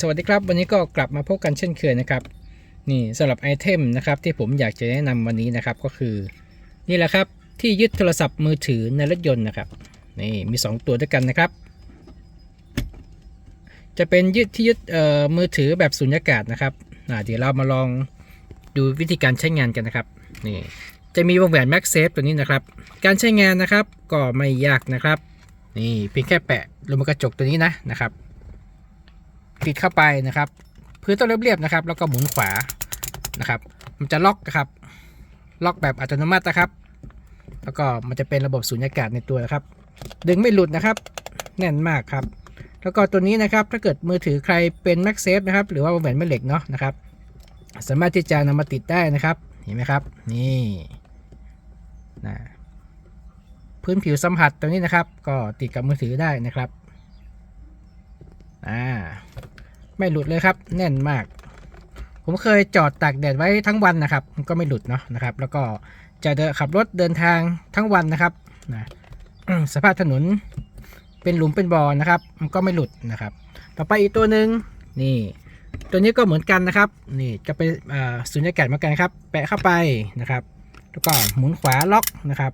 สวัสดีครับ วันนี้ก็กลับมาพบกันเช่นเคยนะครับ นี่สำหรับไอเทมนะครับที่ผมอยากจะแนะนำวันนี้นะครับก็คือ นี่แหละครับที่ยึดโทรศัพท์มือถือในรถยนต์นะครับนี่มี 2 ตัวด้วยกันนะครับ จะเป็นยึดที่ยึดเอ่อมือถือแบบสุญญากาศนะครับเดี๋ยวเรามาลองดูวิธีการใช้งานกันนะครับนี่จะมีวงแหวน MagSafe ตัวนี้นะครับ การใช้งานนะครับก็ไม่ยากนะครับ นี่เพียงแค่แปะลงบนกระจกตัวนี้นะนะครับ ติดเข้าไปนะครับ พื้นต้องเรียบๆนะครับ แล้วก็หมุนขวานะครับ มันจะล็อกนะครับ ล็อกแบบอัตโนมัตินะครับ แล้วก็มันจะเป็นระบบสูญญากาศในตัวนะครับ ดึงไม่หลุดนะครับ แน่นมากครับ แล้วก็ตัวนี้นะครับถ้าเกิดมือถือใครเป็น MagSafe นะครับหรือว่าแหวนแม่เหล็กเนาะนะครับ สามารถที่จะนำมาติดได้นะครับเห็นไหมครับ นี่นะพื้นผิวสัมผัสตรงนี้นะครับ ก็ติดกับมือถือได้นะครับ อ่า ไม่หลุดเลยครับ แน่นมาก ผมเคยจอดตากแดดไว้ทั้งวันนะครับมันก็ไม่หลุดเนาะนะครับ แล้วก็จะเดินขับรถเดินทางทั้งวันนะครับนะสภาพถนนเป็นหลุมเป็นบ่อนะครับ มันก็ไม่หลุดนะครับ ต่อไปอีกตัวหนึ่งนี่ ตัวนี้ก็เหมือนกันนะครับ นี่จะเป็นสุญญากาศเหมือนกันครับ แปะเข้าไปนะครับ แล้วก็หมุนขวาล็อกนะครับ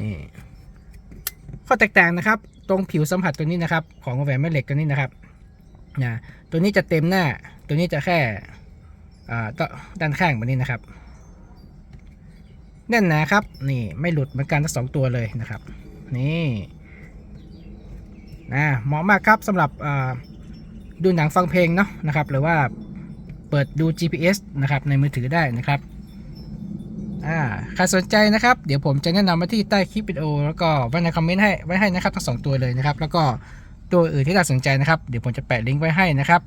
นี่ข้อแตกต่างนะครับ ตรงผิวสัมผัสตัวนี้นะครับ ของแหวนแม่เหล็กตัวนี้นะครับ นะตัวนี้จะเต็มหน้า ตัวนี้จะแค่ด้านข้างแบบนี้นะครับแน่นหนะครับ นี่ไม่หลุดเหมือนกันทั้งสองตัวเลยนะครับ นี่นะเหมาะมากครับสำหรับดูหนังฟังเพลงเนาะนะครับ หรือว่าเปิดดู GPS นะครับในมือถือได้นะครับอ่าใครสนใจนะครับ เดี๋ยวผมจะแนะนำมาที่ใต้คลิปวิดีโอ แล้วก็ไว้ในคอมเมนต์ให้ไว้ให้นะครับทั้งสองตัวเลยนะครับ แล้วก็ ตัวอื่นที่น่าสนใจนะครับ เดี๋ยวผมจะแปะลิงก์ไว้ให้นะครับ